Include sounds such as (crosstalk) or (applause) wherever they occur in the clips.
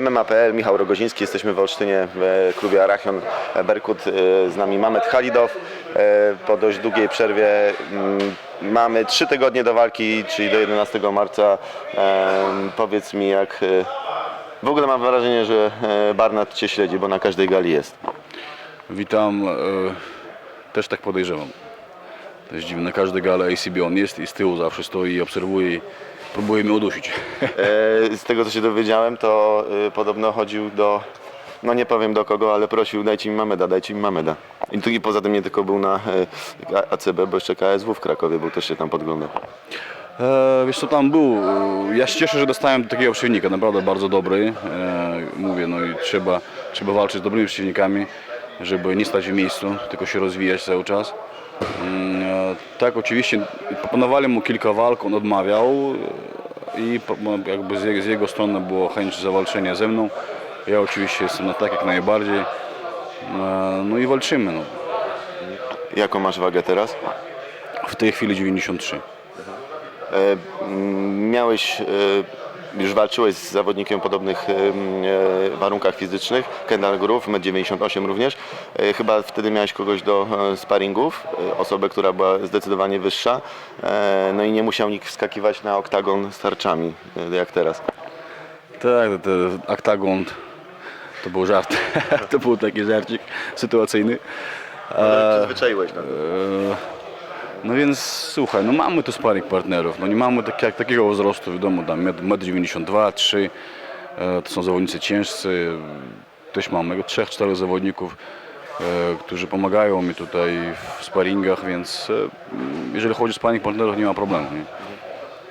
MMA.pl, Michał Rogoziński, jesteśmy w Olsztynie w klubie Arachion Berkut, e, z nami Mamet Halidow. E, Po dość długiej przerwie mm, mamy trzy tygodnie do walki, czyli do 11 marca. E, Powiedz mi jak... e, W ogóle mam wrażenie, że e, Barnard Cię śledzi, bo na każdej gali jest. Witam, e, też tak podejrzewam. To jest dziwne, na każdej gale ACB on jest i z tyłu zawsze stoi i obserwuje próbuje mnie udusić. E, Z tego co się dowiedziałem, to e, podobno chodził do, no nie powiem do kogo, ale prosił dajcie mi Mameda, dajcie mi Mameda. I tu i poza tym nie tylko był na e, ACB, bo jeszcze KSW w Krakowie, był też się tam podglądał. E, wiesz co tam był, ja się cieszę, że dostałem takiego przeciwnika, naprawdę bardzo dobry. E, mówię, no i trzeba, trzeba walczyć z dobrymi przeciwnikami, żeby nie stać w miejscu, tylko się rozwijać cały czas. Mm, e, Tak, oczywiście proponowali mu kilka walk, on odmawiał e, i no, jakby z jego, z jego strony było chęć zawalczenia ze mną. Ja oczywiście jestem na tak jak najbardziej. E, No i walczymy. No. Jaką masz wagę teraz? W tej chwili 93. E, Miałeś, e, już walczyłeś z zawodnikiem o podobnych e, warunkach fizycznych, Kendall Groove, 1,98 m również. E, Chyba wtedy miałeś kogoś do e, sparingów, osobę, która była zdecydowanie wyższa, no i nie musiał nikt wskakiwać na oktagon z tarczami, jak teraz. Tak, to oktagon to był żart. (laughs) to był taki żarcik sytuacyjny. Przyzwyczaiłeś na to. No więc słuchaj, no mamy tu sparing partnerów, no nie mamy tak, jak, takiego wzrostu, wiadomo, tam 1,92 3 to są zawodnicy ciężcy, też mamy trzech, czterech zawodników, e, którzy pomagają mi tutaj w sparingach, więc e, jeżeli chodzi o sparing partnerów nie ma problemu.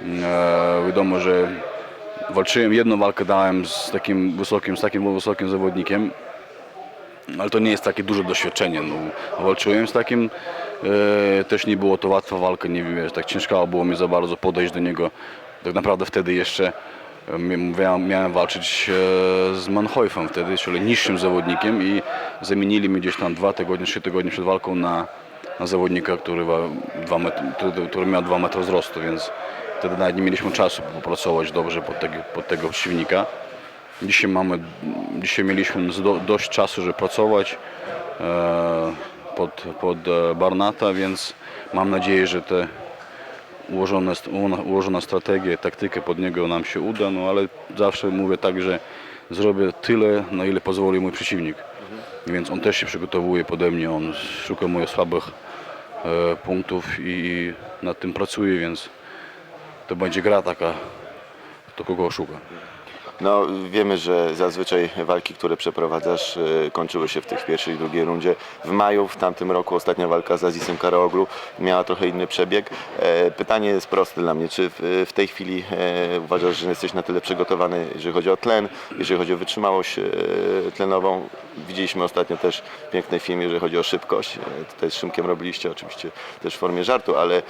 Nie? E, wiadomo, że walczyłem, jedną walkę dałem z takim wysokim, z takim wysokim zawodnikiem, ale to nie jest takie duże doświadczenie. No, walczyłem z takim, też nie było to łatwa walka, nie wiem, tak ciężko było mi za bardzo podejść do niego. Tak naprawdę wtedy jeszcze e, miałem, miałem walczyć e, z Manhoifem wtedy, czyli niższym zawodnikiem i zamienili mnie gdzieś tam dwa tygodnie, trzy tygodnie przed walką na, na zawodnika, który, który, miał dwa metry wzrostu, więc wtedy nawet nie mieliśmy czasu popracować dobrze pod tego, pod tego przeciwnika. Dzisiaj mamy, dzisiaj mieliśmy do, dość czasu, żeby pracować e, pod, pod e, Barnata, więc mam nadzieję, że te ułożone, ułożona- strategia, taktyka pod niego nam się uda, no ale zawsze mówię tak, że zrobię tyle, na ile pozwoli mój przeciwnik. Więc on też się przygotowuje pode mnie, on szuka moich słabych e, punktów i nad tym pracuje, więc to będzie gra taka, kto kogo szuka. No, wiemy, że zazwyczaj walki, które przeprowadzasz, e, kończyły się w tych pierwszej i drugiej rundzie. W maju, w tamtym roku, ostatnia walka z Azisem Karaoglu miała trochę inny przebieg. E, Pytanie jest proste dla mnie. Czy w, tej chwili e, uważasz, że jesteś na tyle przygotowany, jeżeli chodzi o tlen, jeżeli chodzi o wytrzymałość tlenową? Widzieliśmy ostatnio też piękny film, jeżeli chodzi o szybkość. Tutaj z Szymkiem robiliście, oczywiście też w formie żartu, ale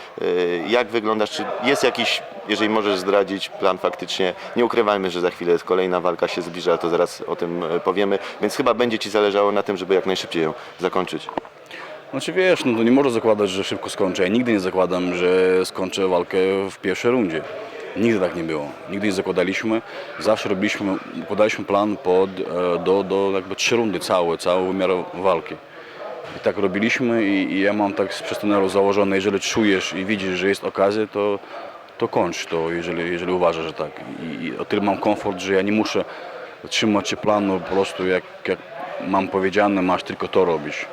jak wyglądasz? Czy jest jakiś, jeżeli możesz zdradzić, plan faktycznie? Nie ukrywajmy, że za chwilę jest kolejna walka się zbliża, to zaraz o tym e, powiemy, więc chyba będzie Ci zależało na tym, żeby jak najszybciej ją zakończyć. Znaczy wiesz, no to nie można zakładać, że szybko skończę. Ja nigdy nie zakładam, że skończę walkę w pierwszej rundzie. Nigdy tak nie było. Nigdy nie zakładaliśmy. Zawsze robiliśmy, układaliśmy plan pod, e, do, do jakby trzy rundy całe, cały wymiar walki. I tak robiliśmy i, i ja mam tak z przestanęło założone, jeżeli czujesz i widzisz, że jest okazja, to, to kończ to, jeżeli, jeżeli uważasz, że tak. I, I mam komfort, że ja nie muszę trzymać się planu po prostu jak, jak mam powiedziane, masz tylko to robić.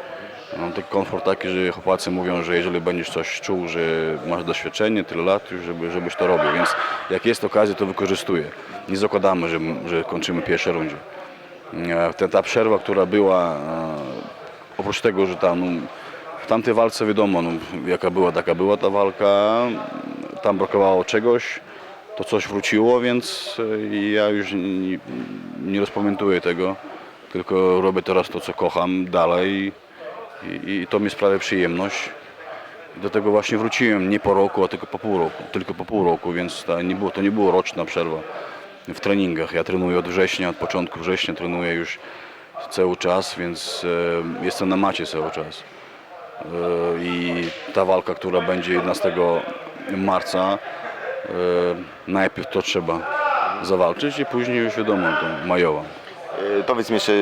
Mam taki komfort taki, że chłopacy mówią, że jeżeli będziesz coś czuł, że masz doświadczenie, tyle lat już, żeby, żebyś to robił. Więc jak jest okazja, to wykorzystuję. Nie zakładamy, że, że kończymy pierwszej rundzie. E, Ta, ta przerwa, która była, e, oprócz tego, że tam, no, w tamtej walce wiadomo, no, jaka była, taka była ta walka, tam brakowało czegoś, to coś wróciło, więc e, ja już nie, nie rozpamiętuję tego, tylko robię teraz to, co kocham dalej i, i to mi sprawia przyjemność. Do tego właśnie wróciłem nie po roku, a tylko po pół roku, tylko po pół roku, więc to nie było, to nie było roczna przerwa w treningach. Ja trenuję od września, od początku września trenuję już cały czas, więc e, jestem na macie cały czas. E, I ta walka, która będzie 11 marca, e, najpierw to trzeba zawalczyć i później już wiadomo, to majowa. E, Powiedz mi jeszcze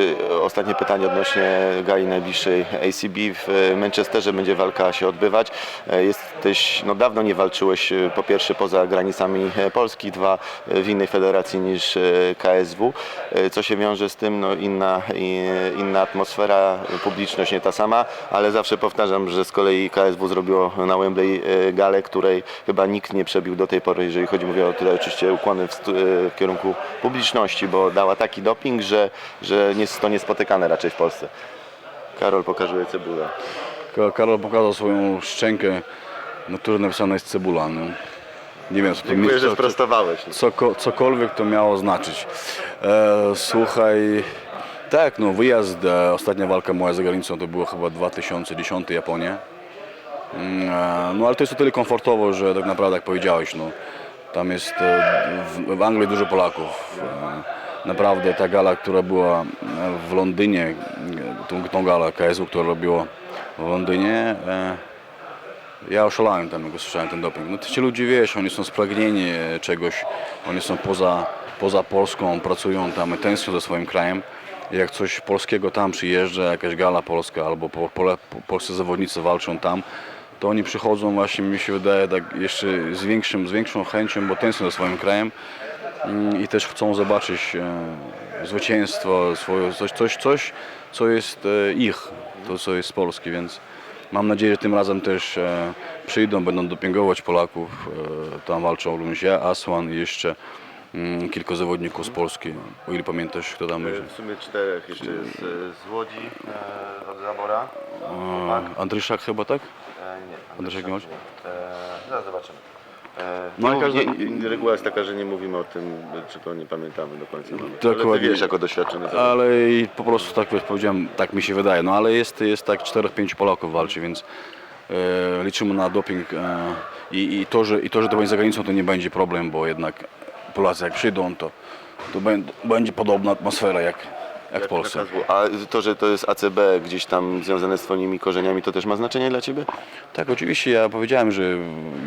ostatnie pytanie odnośnie gali najbliższej ACB. W e, Manchesterze będzie walka się odbywać. E, Jesteś, no dawno nie walczyłeś e, po pierwsze poza granicami Polski, dwa w innej federacji niż KSW. Co się wiąże z tym? No inna, inna atmosfera, publiczność nie ta sama, ale zawsze powtarzam, że z kolei KSW zrobiło na Wembley galę, której chyba nikt nie przebił do tej pory, jeżeli chodzi mówię o tutaj oczywiście ukłony w, w kierunku publiczności, bo dała taki doping, że, że nie to niespotykane raczej w Polsce. Karol pokazuje cebulę. Ka- Karol pokazał swoją szczękę, na której napisana jest cebula. No. Nie wiem, co to Dziękuję, że co- sprostowałeś. Coko, cokolwiek to miało znaczyć. E, słuchaj, tak, no wyjazd, e, ostatnia walka moja za granicą to było chyba 2010 Japonia. Mm, e, No ale to jest o tyle komfortowo, że tak naprawdę jak powiedziałeś, no, tam jest e, w, w Anglii dużo Polaków. E, Naprawdę ta gala, która była w Londynie, tą, tą galę KSU, która robiła w Londynie, e, ja oszalałem tam, jak usłyszałem ten doping. No ci ludzie, wiesz, oni są spragnieni czegoś, oni są poza, poza Polską, pracują tam, tęsknią za swoim krajem. Jak coś polskiego tam przyjeżdża, jakaś gala polska albo po, po, polscy zawodnicy walczą tam, to oni przychodzą właśnie, mi się wydaje, tak jeszcze z, większym, z większą chęcią, bo tęsknią za swoim krajem i też chcą zobaczyć e, zwycięstwo, swoje, coś, coś, coś, co jest e, ich, to co jest z Polski, więc mam nadzieję, że tym razem też e, przyjdą, będą dopingować Polaków. Tam walczą również ja, Aswan i jeszcze mm, kilku zawodników z Polski, o ile pamiętasz, kto tam będzie. W sumie czterech jeszcze z, z Łodzi, od Zabora. Andryszak chyba, tak? Nie, Andrzej Gniąć? E, zaraz zobaczymy. E, No, no, ale każdy- nie, reguła jest taka, że nie mówimy o tym, czy to nie pamiętamy do końca. Mamy. Ale ty Dokładnie. wiesz jako doświadczony zawodnik. Ale po prostu tak powiedziałem, tak mi się wydaje, no ale jest, jest tak 4-5 Polaków walczy, więc e, liczymy na doping e, i, i, to, że, i to, że to będzie za granicą to nie będzie problem, bo jednak Polacy jak przyjdą to, to bę- będzie podobna atmosfera jak, jak w Polsce. A to, że to jest ACB gdzieś tam związane z twoimi korzeniami, to też ma znaczenie dla ciebie? Tak, oczywiście ja powiedziałem, że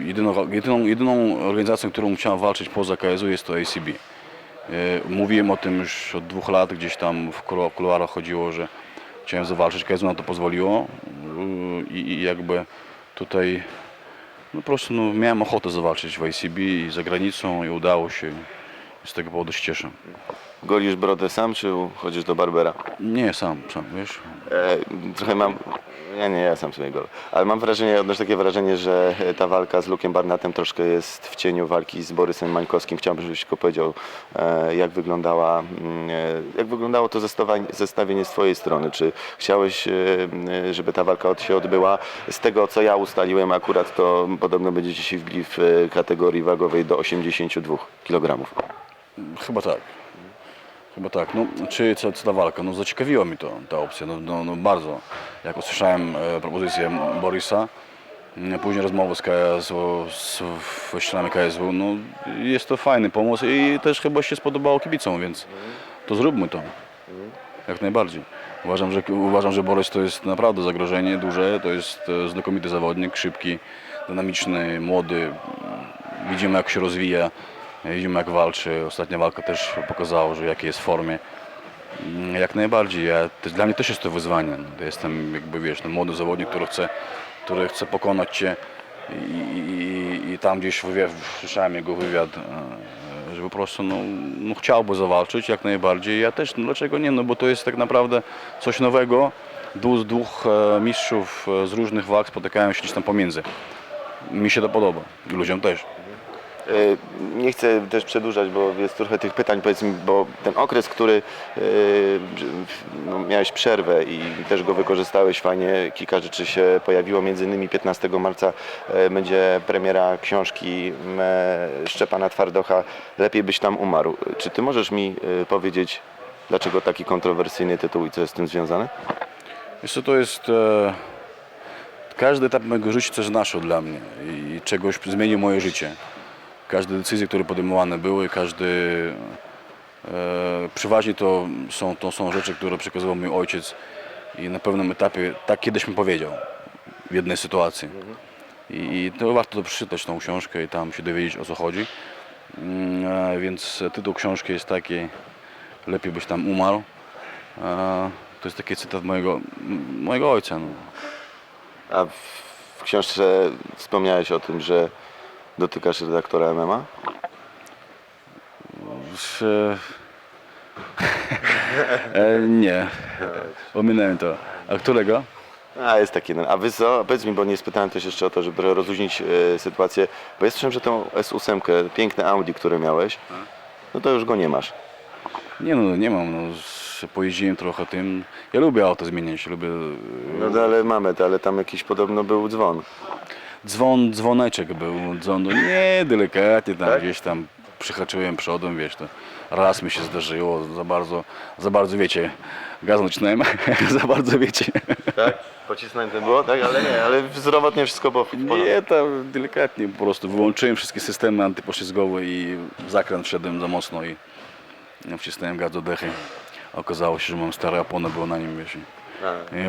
jedyną, jedyną, jedyną organizacją, którą chciałem walczyć poza KSU jest to ACB. E, Mówiłem o tym już od dwóch lat, gdzieś tam w kulu- kuluarach chodziło, że chciałem zawalczyć, KSU na to pozwoliło e, i, i jakby tutaj no po prostu no, miałem ochotę zawalczyć w ACB i za granicą i udało się. Z tego powodu się cieszę. Golisz brodę sam, czy chodzisz do Barbera? Nie, sam, sam, wiesz. E, trochę mam. Ja nie, ja sam sobie golę. Ale mam wrażenie, odnoszę takie wrażenie, że ta walka z Lukiem Barnatem troszkę jest w cieniu walki z Borysem Mańkowskim. Chciałbym, żebyś tylko powiedział, e, jak wyglądała, mm, e, jak wyglądało to zestawienie, zestawienie z twojej strony. Czy chciałeś, e, e, żeby ta walka od- się odbyła? Z tego, co ja ustaliłem, akurat to podobno będziecie się wbili w e, kategorii wagowej do 82 kg. Chyba tak. Chyba tak. No, czy co, co ta walka? No zaciekawiła mi to, ta opcja, no, no, no bardzo. Jak usłyszałem e, propozycję Borysa, m, później rozmowę z, KSW, z właścicielami KSW, no jest to fajny pomysł i też chyba się spodobało kibicom, więc to zróbmy to. Jak najbardziej. Uważam, że, uważam, że Borys to jest naprawdę zagrożenie duże, to jest e, znakomity zawodnik, szybki, dynamiczny, młody. Widzimy jak się rozwija, jak walczy. Ostatnia walka też pokazała, że jakiej jest w formie. Mm, Jak najbardziej. Ja, to, dla mnie też jest to wyzwanie. No, jestem jakby wiesz, ten młody zawodnik, który chce, który chce pokonać cię i, i, i tam gdzieś wywiad, słyszałem jego wywiad, e, że po prostu no, no chciałby zawalczyć jak najbardziej. Ja też, no dlaczego nie? No bo to jest tak naprawdę coś nowego. Dwóch, dwóch e, mistrzów e, z różnych wag spotykają się gdzieś tam pomiędzy. Mi się to podoba. Ludziom też. E, Nie chcę też przedłużać, bo jest trochę tych pytań, powiedz mi, bo ten okres, który e, no, miałeś przerwę i też go wykorzystałeś fajnie, kilka rzeczy się pojawiło, między innymi 15 marca e, będzie premiera książki Szczepana Twardocha Lepiej byś tam umarł. Czy ty możesz mi powiedzieć, dlaczego taki kontrowersyjny tytuł i co jest z tym związane? Co, to jest... E, każdy etap mojego życia coś znaczył dla mnie i czegoś zmienił moje życie. Każde decyzje, które podejmowane były, każdy... E, przeważnie to są, to są rzeczy, które przekazywał mój ojciec i na pewnym etapie tak kiedyś mi powiedział w jednej sytuacji. I, i to warto to przeczytać tą książkę i tam się dowiedzieć o co chodzi. Mm, e, Więc tytuł książki jest taki, lepiej byś tam umarł. E, To jest taki cytat mojego, mojego ojca. No. A w, w książce wspomniałeś o tym, że dotykasz redaktora MMA? Już, e, nie, ominąłem to. A którego? A, jest taki jeden. A wy co? Powiedz mi, bo nie spytałem też jeszcze o to, żeby rozluźnić e, sytuację, bo jest słyszałem, że tą S8, piękne Audi, które miałeś, no to już go nie masz. Nie no, nie mam. No, z- pojeździłem trochę tym. Ja lubię auto zmieniać, lubię... No to, ale mamy, to, ale tam jakiś podobno był dzwon. Dzwon, dzwoneczek był, dzwon, no nie, delikatnie tam Tak? gdzieś tam przyhaczyłem przodem, wiesz, to raz mi się zdarzyło, za bardzo, za bardzo wiecie, gaz zaczynałem, (laughs) za bardzo wiecie. Tak? Pocisnąłem było, tak? Ale nie, ale zdrowotnie wszystko było w porządku. Nie, tam delikatnie po prostu wyłączyłem wszystkie systemy antypoślizgowe i w zakręt wszedłem za mocno i wcisnąłem gaz do dechy. Okazało się, że mam stare opony, było na nim, wiesz. i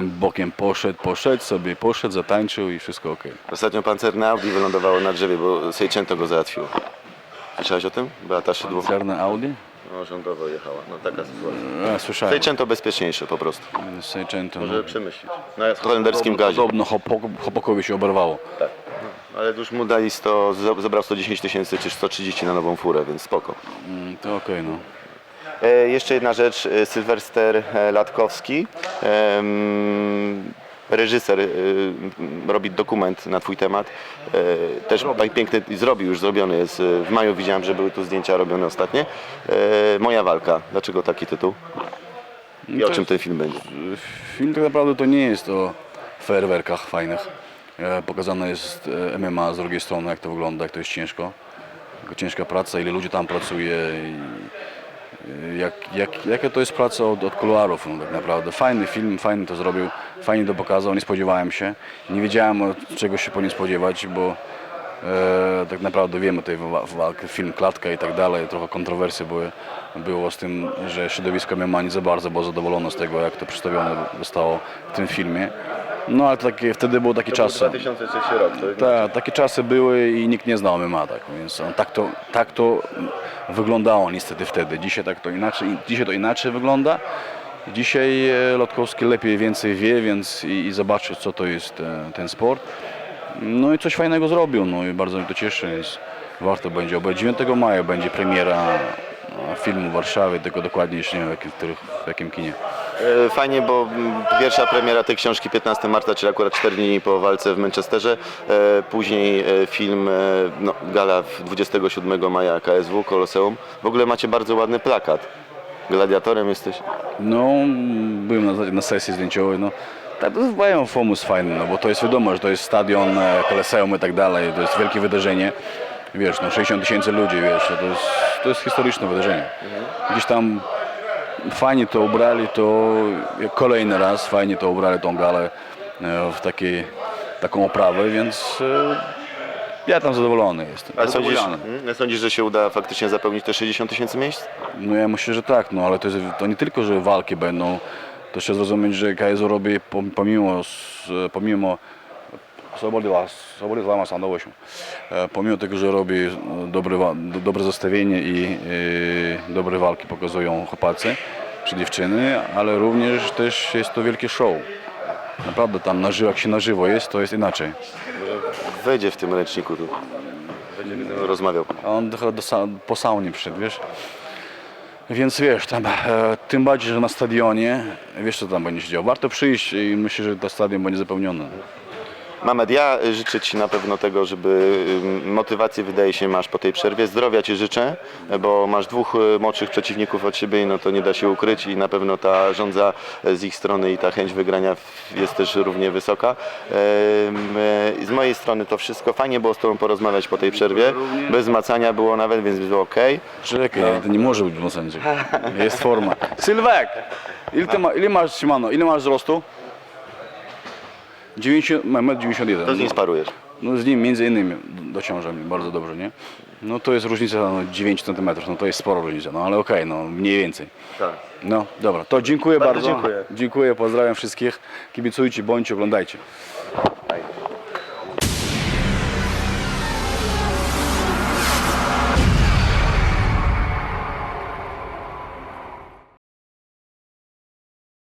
Bokiem poszedł, poszedł sobie, poszedł, zatańczył i wszystko ok. Ostatnio pancerne Audi wylądowało na drzewie, bo Seicento go załatwiło. Słyszałeś o tym? Beata Szydło. Czarne Audi? No, rządowo jechała. No taka sytuacja. A, słyszałem. Seicento bezpieczniejsze po prostu. Seicento, no. Może przemyśleć. Na holenderskim gazie. Podobno Hopok- Hopokowi się oberwało. Tak. No, ale już mu dali 100, za- zabrał 110 tysięcy czy 130 na nową furę, więc spoko. Mm, To okej, no. E, jeszcze jedna rzecz, e, Sylwester e, Latkowski, reżyser, robi dokument na twój temat, też tak piękny, zrobił już, zrobiony jest, w maju widziałem, że były tu zdjęcia robione ostatnie. Moja walka, dlaczego taki tytuł? I o czym ten film będzie? Film tak naprawdę to nie jest o fajerwerkach fajnych. Pokazane jest MMA z drugiej strony, jak to wygląda, jak to jest ciężko. Ciężka praca, ile ludzi tam pracuje i jak, jak, jaka to jest praca od, od kuluarów no, tak naprawdę. Fajny film, fajny to zrobił, fajnie to pokazał, nie spodziewałem się. Nie wiedziałem czego się po nim spodziewać, bo e, tak naprawdę wiemy tej wa- walki, film Klatka i tak dalej, trochę kontrowersje były, było z tym, że środowisko MMA nie za bardzo było zadowolone z tego, jak to przedstawione zostało w tym filmie. No ale takie, wtedy było takie czasy. 2003 rok. Tak, takie czasy były i nikt nie znał MMA, tak, więc on, tak, to, tak to wyglądało niestety wtedy. Dzisiaj tak to inaczej, dzisiaj to inaczej wygląda. Dzisiaj e, Lotkowski lepiej więcej wie, więc i, i zobaczy co to jest e, ten sport. No i coś fajnego zrobił, no i bardzo mnie to cieszy, więc warto będzie. Bo 9 maja będzie premiera e, filmu w Warszawie, tylko dokładnie jeszcze nie wiem w jakim, w jakim kinie. E, Fajnie, bo mm, pierwsza premiera tej książki 15 marca, czyli akurat 4 dni po walce w Manchesterze. E, Później e, film, no, gala w 27 maja KSW, Koloseum. W ogóle macie bardzo ładny plakat. Gladiatorem jesteś. No, byłem na, na sesji zdjęciowej, no. Tak, to mają pomysł fajny, no bo to jest wiadomo, że to jest stadion, Koloseum i tak dalej, to jest wielkie wydarzenie. Wiesz, no 60 tysięcy ludzi, wiesz, to jest, to jest historyczne wydarzenie. Gdzieś tam fajnie to ubrali, to kolejny raz fajnie to ubrali tą galę e, w takiej, taką oprawę, więc e, ja tam zadowolony jestem. Ale sądzisz, Zadowolony. mm, sądzisz, że się uda faktycznie zapełnić te 60 tysięcy miejsc? No ja myślę, że tak, no ale to, jest, to nie tylko, że walki będą, to trzeba zrozumieć, że KSU robi pom- pomimo, s- pomimo Swobody Las, Swobody Lama Sandowością, pomimo tego, że robi e, dobre, dobre zestawienie i e, dobre walki pokazują chłopacy czy dziewczyny, ale również też jest to wielkie show. Naprawdę tam na żywo, jak się na żywo jest, to jest inaczej. Wejdzie w tym ręczniku tu. Rozmawiał. A on trochę do, po saunie przyszedł, wiesz? Więc wiesz, tam, e, tym bardziej, że na stadionie, wiesz co tam będzie się działo. Warto przyjść i myślę, że to stadion będzie zapełniony. Mamed, ja życzę Ci na pewno tego, żeby motywację wydaje się masz po tej przerwie. Zdrowia Ci życzę, bo masz dwóch y, młodszych przeciwników od siebie i no to nie da się ukryć i na pewno ta żądza y, z ich strony i ta chęć wygrania jest też równie wysoka. Y, Z mojej strony to wszystko. Fajnie było z Tobą porozmawiać po tej przerwie. Bez macania było nawet, więc było ok. Czekaj, to nie może być mocno. (laughs) Jest forma. Sylwek! Ile, ty ma, ile masz, Simano, ile masz wzrostu? 90, ma 1,91 To z nim sparujesz. No z nim między innymi dociąża mnie bardzo dobrze, nie? No to jest różnica no, 9 cm, no to jest spora różnica, no ale okej, no mniej więcej. Tak. No dobra, to dziękuję Bardzo bardzo. dziękuję. Dziękuję, pozdrawiam wszystkich. Kibicujcie, bądźcie, oglądajcie.